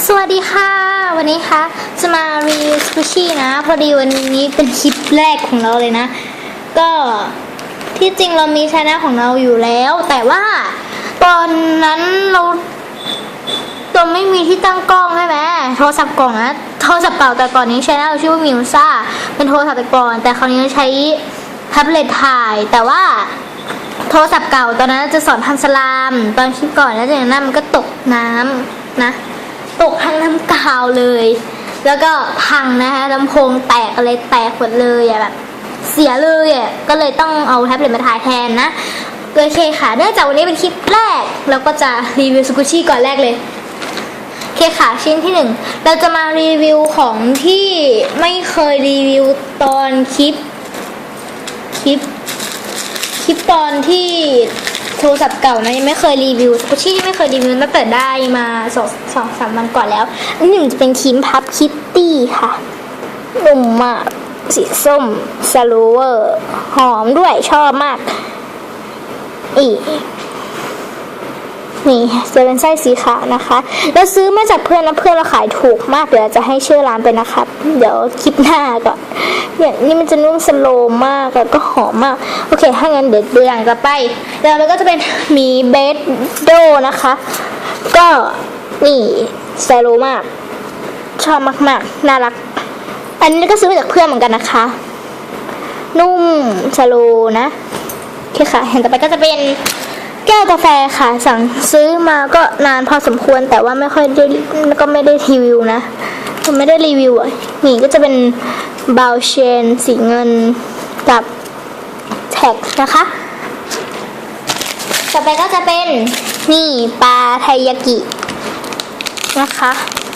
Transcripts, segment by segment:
สวัสดีค่ะ วันนี้คะจะมารีวิวสกูชี่นะ พอดีวันนี้เป็นคลิปแรกของเราเลยนะ ก็ที่จริงเรามีช anel ของเราอยู่แล้ว แต่ว่าตอนนั้นเราตัวไม่มีที่ตั้งกล้องใช่ไหมโทรศัพท์กล่อนนะโทรศัพท์เก่าแต่ก่อนนี้ช anel ชื่อว่ามิวซ่าเป็นโทรศัพท์แต่ก่อน แต่คราวนี้ใช้แท็บเล็ตถ่าย แต่ว่าโทรศัพท์เก่าตอนนั้นจะสอนทำสลาม ตอนคลิปก่อนแล้วจากนั้นมันก็ตกน้ำนะ ตกทั้งน้ำกาวเลย แล้วก็พังนะคะลำโพงแตกอะไรแตกหมดเลยอะแบบเสียเลยอะก็เลยต้องเอาแท็บเล็ตมาถ่ายแทนนะโอเคค่ะ เนื่องจากวันนี้เป็นคลิปแรก เราก็จะรีวิวสกุชี่ก่อนแรกเลยโอเคค่ะชิ้นที่หนึ่งเราจะมารีวิวของที่ไม่เคยรีวิวตอนคลิป คลิป คลิปตอนที่ โทรศัพท์เก่านะยังไม่เคยรีวิวสกุชี่ที่ไม่เคยรีวิวตั้งแต่ได้มาสองสองสามวันก่อนแล้วอันหนึ่งจะเป็นครีมพับคิตตี้ค่ะนุ่มมากสีส้มสลูเวอร์ หอมด้วยชอบมาก อีก นี่จะเป็นไส้สีขาวนะคะแล้วซื้อมาจากเพื่อนนะเพื่อนเราขายถูกมากเดี๋ยวจะให้ชื่อร้านไปนะครับ เดี๋ยวคลิปหน้าก่อนเนี่ยนี่มันจะนุ่มสโลมากแล้วก็หอมมาก โอเค ถ้างั้นเดี๋ยวดูอย่างต่อไปเดี๋ยวมันก็จะเป็นมีเบสโดนะคะ ก็นี่สโลมาก ชอบมากๆ น่ารัก อันนี้ก็ซื้อมาจากเพื่อนเหมือนกันนะคะ นุ่มสโลนะโอเคค่ะเห็นต่อไปก็จะเป็น แก้วกาแฟค่ะ สั่งซื้อมาก็นานพอสมควรแต่ว่าไม่ค่อยได้ก็ไม่ได้รีวิวนะไม่ได้รีวิวอะนี่ก็จะเป็นบาวเชนสีเงินกับแท็กนะคะ ต่อไปก็จะเป็นนี่ปลาไทยากินะคะ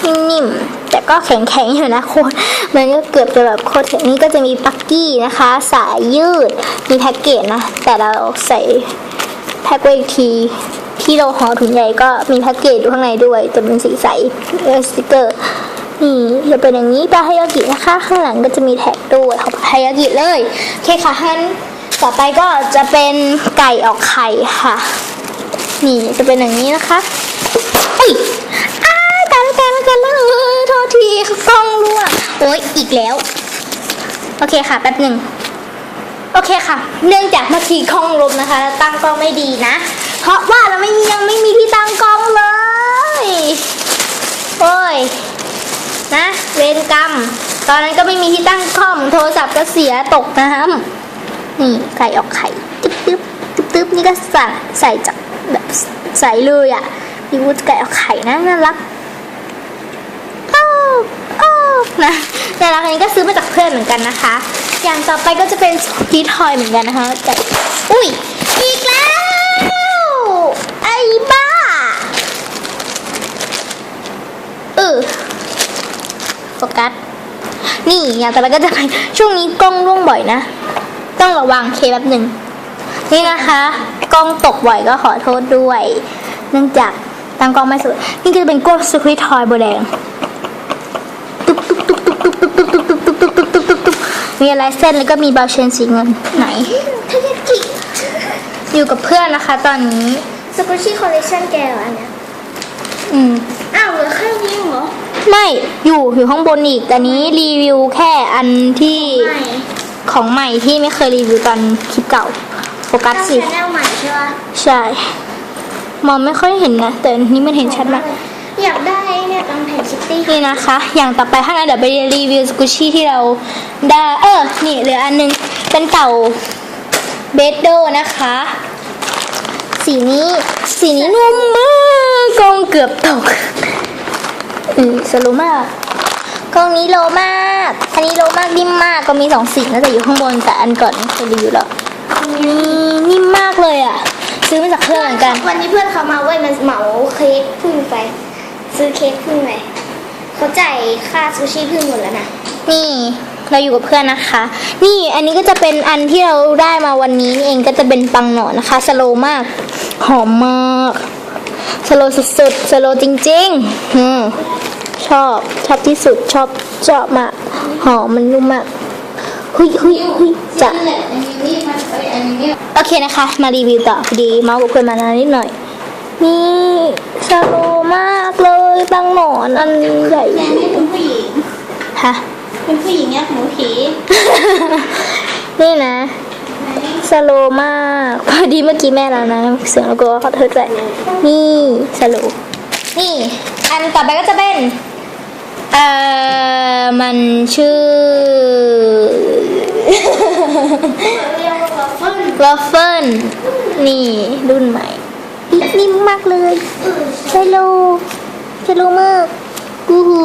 นิ่มๆแต่ก็แข็งๆอยู่นะโคตรมันก็เกือบจะแบบโคตรแข็งนี่ก็จะมีปักกี้นะคะ สายยืดมีแพ็กเกจนะ แต่เราใส่ แพ็กไว้อีกที ที่เราห่อถุงใหญ่ก็มีแพ็กเกจอยู่ข้างในด้วยแต่เป็นสีใสเออสติกเกอร์นี่จะเป็นอย่างนี้ปลาไทยากินะคะ ข้างหลังก็จะมีแท็กด้วยของปลาไทยากิเลยโอเคค่ะฮันต่อไปก็จะเป็นไก่ออกไข่ค่ะ นี่จะเป็นอย่างนี้นะคะอุ้ยอ้าตายแล้วตายแล้วตายแล้วเออโทษทีกล้องรั่วโอ้ยอีกแล้ว โอเคค่ะแป๊บหนึ่ง โอเคค่ะ เนื่องจากเมื่อกี้กล้องลมนะคะตั้งกล้องไม่ดีนะ เพราะว่าเราไม่มียังไม่มีที่ตั้งกล้องเลย โอ้ย นะ เวรกรรม ตอนนั้นก็ไม่มีที่ตั้งกล้องโทรศัพท์ก็เสียตกน้ำนี่ไก่ออกไข่ตึ๊บตึ๊บตึ๊บตึ๊บนี่ก็ใส่ใส่จากแบบใส่เลยอะนี่วุ้ไก่ออกไข่นะน่ารัก อ้าวนะน่รักอันนี้ก็ซื้อมาจากเพื่อนเหมือนกันนะคะ อย่างต่อไปก็จะเป็นพีทอยเหมือนกันนะคะแต่อุ้ยอีกแล้วไอ้บ้าเออโฟกัสนี่อย่างต่อไปก็จะเป็นช่วงนี้กล้องร่วงบ่อยนะ ต้องระวังเคแบบหนึ่งนี่นะคะกล้องตกบ่อยก็ขอโทษด้วย เนื่องจากตั้งกล้องไม่สวยนี่ก็จะเป็นกล้องสควิตทอยโบแดง มีอะไรเส้นแล้วก็มีบาเชนสีเงินไหนทายากิอยู่กับเพื่อนนะคะ ตอนนี้สกุชี่คอลเลคชันแกเหรออันเนี้ยอืมอ้าวเหลือแค่นี้เหรอไม่อยู่อยู่ข้างบนอีกแต่นี้รีวิวแค่อันที่ไม่ของใหม่ที่ไม่เคยรีวิวตอนคลิปเก่าโฟกัสตั้งสิชแนลใหม่ใช่ปะใช่ มองไม่ค่อยเห็นนะแต่อันนี้มันเห็นชัดมากอยากได้ เนี่ยกำแพงซิตี้นี่นะคะ อย่างต่อไปถ้างั้นเดี๋ยวไปรีวิวสกุชี่ที่เราได้เออนี่เหลืออันนึงเป็นเต่าเบสโดนะคะ สีนี้สีนี้นุ่มมากกล้องเกือบตกอืมสโลว์มากกล้องนี้โลมาก อันนี้โลมากนิ่มมากก็มีสองสีนะแต่อยู่ข้างบนแต่อันก่อนไม่เคยรีวิวแล้วนี่นิ่มมากเลยอะ ซื้อมาจากเพื่อนเหมือนกัน วันนี้เพื่อนเขามาเว้ยมันเหมาเค้กพึ่งไป ซื้อเค้กพึ่งไปเขาจ่ายค่าซูชิพึ่งหมดแล้วนะนี่เราอยู่กับเพื่อนนะคะ นี่อันนี้ก็จะเป็นอันที่เราได้มาวันนี้นี่เองก็จะเป็นปังหนอนนะคะ สโลมาก หอมมาก สโลสุดๆ สโลจริงๆอืมชอบชอบที่สุดชอบชอบมาก หอมมันนุ่มมากเฮ้ยเฮ้ยเฮ้ยจะโอเคนะคะ มารีวิวต่อพอดีเมาส์กับเพื่อนมานานนิดหน่อยนี่ส อนอันใหญ่แม่นี่เป็นผู้หญิงฮะเป็นผู้หญิงเนี่ยหมูผีนี่นะสโลว์มากพอดีเมื่อกี้แม่เรานะเสียงเราก็ขอโทษด้วยนี่สโลว์นี่ อันต่อไปก็จะเป็นเอ่อมันชื่อเรียกว่าวัฟเฟิลวอฟเฟิลนี่รุ่นใหม่นิ่มมากเลยสโลว์ สโลว์มากอู้หู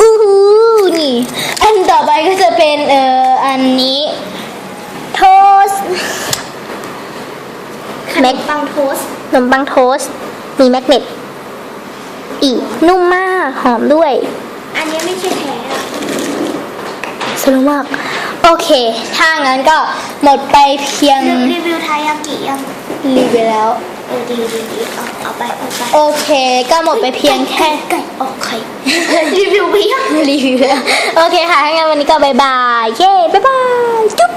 อู้หูนี่ อันต่อไปก็จะเป็นเอ่ออันนี้โทสขนมปังโทสต์ขนมปังโทสต์มีแมกเนตอีกนุ่มมากหอมด้วย อันนี้ไม่ใช่แท้อะสนุกมาก โอเค ถ้างั้นก็หมดไปเพียง รีวิวทายากิยังรีวิวแล้ว เออดีดีดีเอาเอาไปเอาไปโอเค ก็หมดไปเพียงแค่ไก่ออกไข่รีวิวไปยังรีวิวแล้วโอเคค่ะถ้างั้นวันนี้ก็บายบาย เย้บ๊ายบายจุ๊บ